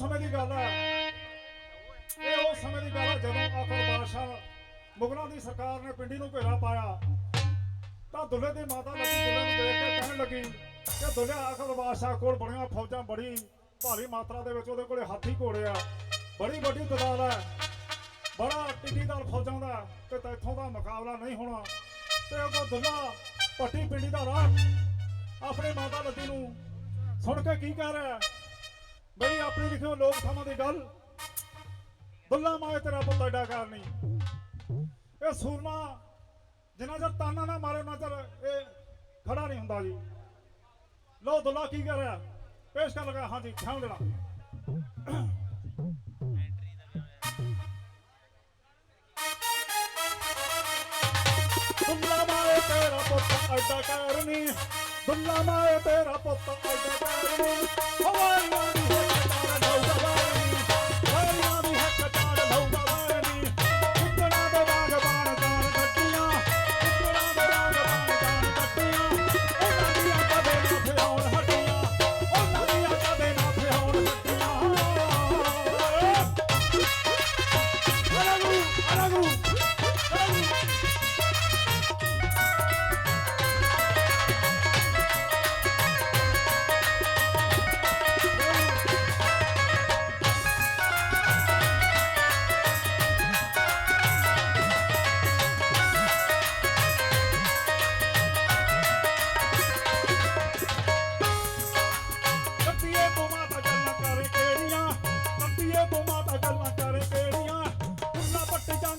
ਸਮੇਂ ਦੀ ਗੱਲ ਹੈ ਇਹ ਉਹ ਸਮੇਂ ਦੀ ਗੱਲ ਹੈ ਜਦੋਂ ਆਖਰ ਬਾਦਸ਼ਾਹ ਮੁਗਲਾਂ ਦੀ ਸਰਕਾਰ ਨੇ ਪਿੰਡੀ ਨੂੰ ਘੇਰਾ ਪਾਇਆ, ਤਾਂ ਦੁੱਲੇ ਦੀ ਮਾਤਾ ਲੱਗੀ, ਦੁੱਲੇ ਨੂੰ ਦੇਖ ਕੇ ਕਹਿਣ ਲੱਗੀ ਕਿ ਦੁੱਲੇ ਆਖਰ ਬਾਦਸ਼ਾਹ ਕੋਲ ਬਣੀਆਂ ਫੌਜਾਂ ਬੜੀ ਭਾਰੀ ਮਾਤਰਾ ਦੇ ਵਿੱਚ ਉਹਦੇ ਕੋਲੇ ਹਾਥੀ ਘੋੜੇ ਆ। ਬੜੀ ਵੱਡੀ ਤਦਾਦ ਹੈ ਬੜਾ ਟਿੱਡੀਦਾਰ ਫੌਜਾਂ ਦਾ ਤੇ ਤੈਥੋਂ ਦਾ ਮੁਕਾਬਲਾ ਨਹੀਂ ਹੋਣਾ। ਤੇ ਉਹ ਦੁੱਲਾ ਪੱਟੀ ਪਿੰਡੀ ਦਾ ਰਾਹ ਆਪਣੇ ਮਾਤਾ ਲੱਦੀ ਨੂੰ ਸੁਣ ਕੇ ਕੀ ਕਹਿ ਰਿਹਾ ਹੈ? ਬਈ ਆਪਣੀ ਲਿਖਿਓ ਲੋਕ ਥਾਵਾਂ ਦੀ ਗੱਲ। ਦੁੱਲਾ ਮਾਏ ਤੇਰਾ ਪੁੱਤ ਐਡਾ ਕਰ ਇਹ ਸੂਰਮਾ ਜਿੰਨਾ ਚਿਰ ਤਾਨਾ ਨਾ ਮਾਰੇ ਉਹਨਾਂ ਚਿਰ ਇਹ ਖੜਾ ਨਹੀਂ ਹੁੰਦਾ ਜੀ। ਲੋ ਦੁੱਲਾ ਕੀ ਕਰ ਰਿਹਾ? ਪੇਸ਼ ਕਰ ਲਗਾ, ਹਾਂਜੀ ਖਿਆਲ ਦੇਣਾ। ਦੁੱਲਾ ਮਾਏ ਤੇਰਾ ਪੁੱਤ ਐਡਾ ਕਰਨੀ ਦੁੱਲਾ ਮਾਏ ਤੇਰਾ ਪੁੱਤ ਐਡਾ ਕਰਨੀ ਹਵਾਈਆਂ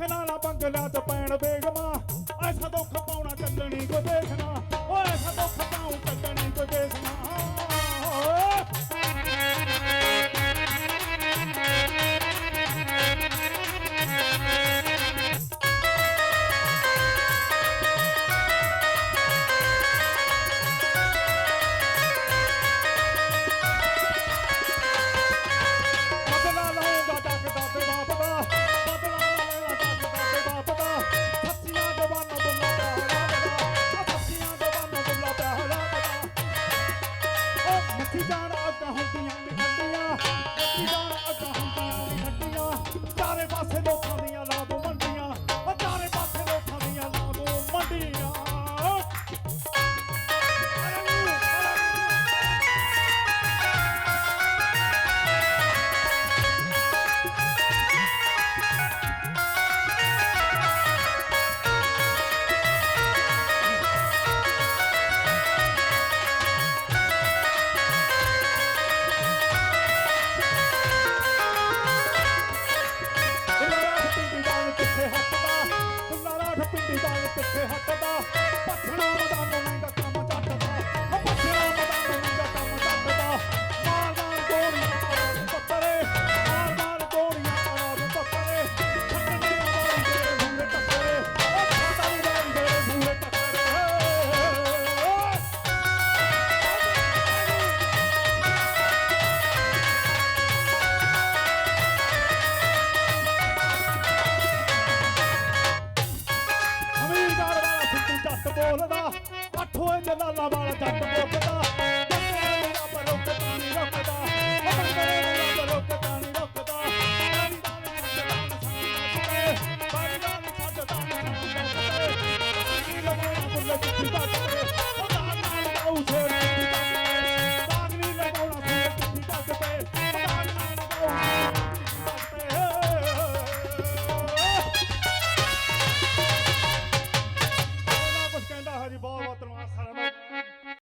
ਨਾ ਨਾਲ ਬੰਗਲਾ ਚ ਪੈਣ ਬੇਗਮਾ ਐਸਾ ਦੁੱਖ ਪਾਉਣਾ ਚੱਲਣੀ ਕੋ ਦੇਖਣਾ। ਓ ਐਸਾ ਦੁੱਖ ਪਾਉ ਚੱਲਣੀ ਹੱਟਦਾ ਪੱਛਣਾ ਮਦਾਨ ਨਹੀਂ ਦਾ ਕਰਨਾ ਅੱਠ ਹੋਏ ਮੇਲਾ ਲਾਵਾਂ ਜੱਟ ਮੁੱਕਦਾ